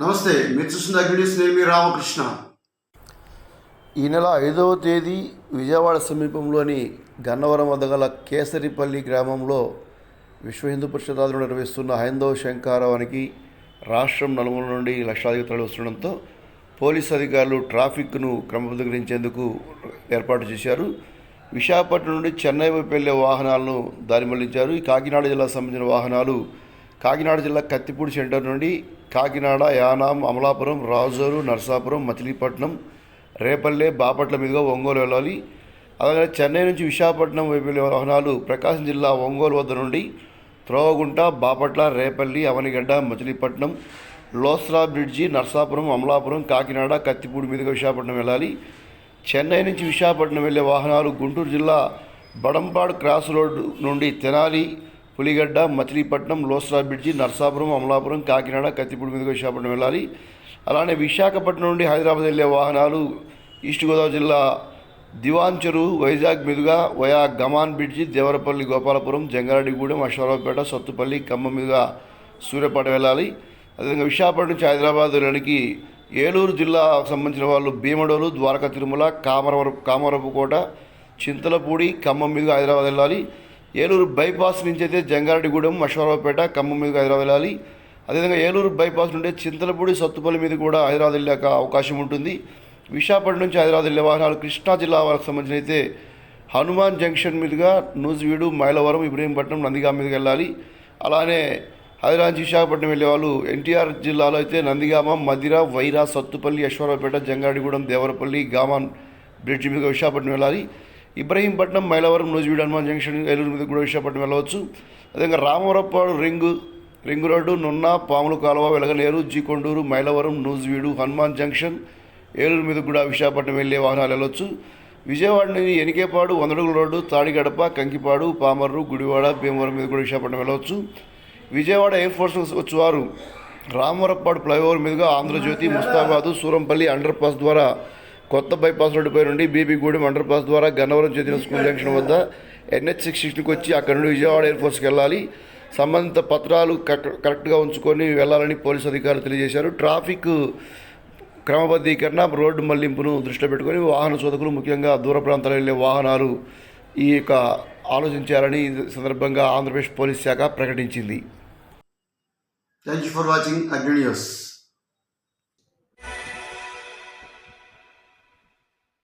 నమస్తే మీరు చూస్తున్న అగ్నిస్ నేను మీ రామకృష్ణ. ఈ నెల ఐదవ తేదీ విజయవాడ సమీపంలోని గన్నవరం వద్ద గల కేసరిపల్లి గ్రామంలో విశ్వ హిందూ పరిషత్ ఆధ్వర్యంలో నిర్వహిస్తున్న హైందవ శంకారవానికి రాష్ట్రం నలుమూల నుండి లక్షాధిక తరలి వస్తుండటంతో పోలీస్ అధికారులు ట్రాఫిక్ను క్రమబద్ధీకరించేందుకు ఏర్పాటు చేశారు. విశాఖపట్నం నుండి చెన్నై వైపు వెళ్ళే వాహనాలను దారి మళ్ళించారు. ఈ కాకినాడ జిల్లాకు సంబంధించిన వాహనాలు కాకినాడ జిల్లా కత్తిపూడి సెంటర్ నుండి కాకినాడ యానాం అమలాపురం రాజోరు నర్సాపురం మచిలీపట్నం రేపల్లె బాపట్ల మీదుగా ఒంగోలు వెళ్ళాలి. అలాగే చెన్నై నుంచి విశాఖపట్నం వైపు వెళ్ళే వాహనాలు ప్రకాశం జిల్లా ఒంగోలు వద్ద నుండి త్రోవగుంట బాపట్ల రేపల్లి అవనిగడ్డ మచిలీపట్నం లోస్రా బ్రిడ్జి నర్సాపురం అమలాపురం కాకినాడ కత్తిపూడి మీదుగా విశాఖపట్నం వెళ్ళాలి. చెన్నై నుంచి విశాఖపట్నం వెళ్ళే వాహనాలు గుంటూరు జిల్లా బడంపాడు క్రాస్ రోడ్డు నుండి తెనాలి. పులిగడ్డ మచిలీపట్నం లోస్రా బ్రిడ్జి నర్సాపురం అమలాపురం కాకినాడ కత్తిపూడి మీదుగా విశాఖపట్నం వెళ్ళాలి. అలానే విశాఖపట్నం నుండి హైదరాబాద్ వెళ్ళే వాహనాలు ఈస్ట్ గోదావరి జిల్లా దివాంచరు వైజాగ్ మీదుగా వయా గమాన్ బ్రిడ్జి దేవరపల్లి గోపాలపురం జంగారెడ్డిగూడెం అశ్వరావుపేట సత్తుపల్లి ఖమ్మం మీదుగా సూర్యాపేట వెళ్ళాలి. అదేవిధంగా విశాఖపట్నం నుంచి హైదరాబాద్ వెళ్ళడానికి ఏలూరు జిల్లాకు సంబంధించిన వాళ్ళు భీమడోలు ద్వారకా తిరుమల కామరవరపు కామరపుకోట చింతలపూడి ఖమ్మం మీదుగా హైదరాబాద్ వెళ్ళాలి. ఏలూరు బైపాస్ నుంచి అయితే జంగారెడ్డిగూడెం అశ్వరావుపేట ఖమ్మం మీద హైదరాబాద్ వెళ్ళాలి. అదేవిధంగా ఏలూరు బైపాస్ నుండి చింతలపూడి సత్తుపల్లి మీద కూడా హైదరాబాద్ వెళ్ళాక అవకాశం ఉంటుంది. విశాఖపట్నం నుంచి హైదరాబాద్ వెళ్ళే వాహనాలు కృష్ణా జిల్లా వాళ్ళకి సంబంధించిన అయితే హనుమాన్ జంక్షన్ మీదుగా నూజివీడు మైలవరం ఇబ్రహీంపట్నం నందిగామ మీదకి వెళ్ళాలి. అలానే హైదరాబాద్ నుంచి విశాఖపట్నం వెళ్ళే వాళ్ళు ఎన్టీఆర్ జిల్లాలో అయితే నందిగామ మదిర వైరా సత్తుపల్లి యశ్వరావుపేట జంగాడిగూడెం దేవరపల్లి గామాన్ బ్రిడ్జ్ మీద విశాఖపట్నం వెళ్ళాలి. ఇబ్రహీంపట్నం మైలవరం నూజివీడు హనుమాన్ జంక్షన్ ఏలూరు మీద కూడా విశాఖపట్నం వెళ్ళవచ్చు. అదేవిధంగా Ramavarapadu ring ring road Nunna పాములు కాలువ వెలగనేరు జీకొండూరు మైలవరం నూజివీడు హనుమాన్ జంక్షన్ ఏలూరు మీద కూడా విశాఖపట్నం వెళ్ళే వాహనాలు వెళ్ళొచ్చు. విజయవాడ నుంచి ఎనికేపాడు వందడుగుల రోడ్డు తాడిగడప కంకిపాడు పామర్రు గుడివాడ భీమవరం మీద కూడా విశాఖపట్నం వెళ్ళవచ్చు విజయవాడ ఎయిర్ ఫోర్స్ వచ్చేవారు రామవరపాడు ఫ్లైఓవర్ మీదుగా ఆంధ్రజ్యోతి ముస్తాబాదు సూరంపల్లి అండర్ పాస్ ద్వారా కొత్త బైపాస్ రోడ్డుపై నుండి బీబీగూడెం అండర్ పాస్ ద్వారా గన్నవరం చేతిన స్కూల్ జంక్షన్ వద్ద ఎన్హెచ్ సిక్స్ సిక్స్టీకి వచ్చి అక్కడ నుండి విజయవాడ ఎయిర్ ఫోర్స్కి వెళ్ళాలి. సంబంధిత పత్రాలు కరెక్ట్గా ఉంచుకొని వెళ్ళాలని పోలీసు అధికారులు తెలియజేశారు. ట్రాఫిక్ క్రమబద్ధీకరణ రోడ్డు మళ్ళింపును దృష్టిలో పెట్టుకొని వాహన శోధకులు ముఖ్యంగా దూర ప్రాంతాలు వెళ్ళే వాహనాలు ఈ యొక్క ఆలోచించాలని సందర్భంగా ఆంధ్రప్రదేశ్ పోలీస్ శాఖ ప్రకటించింది. Thank you for watching Agni news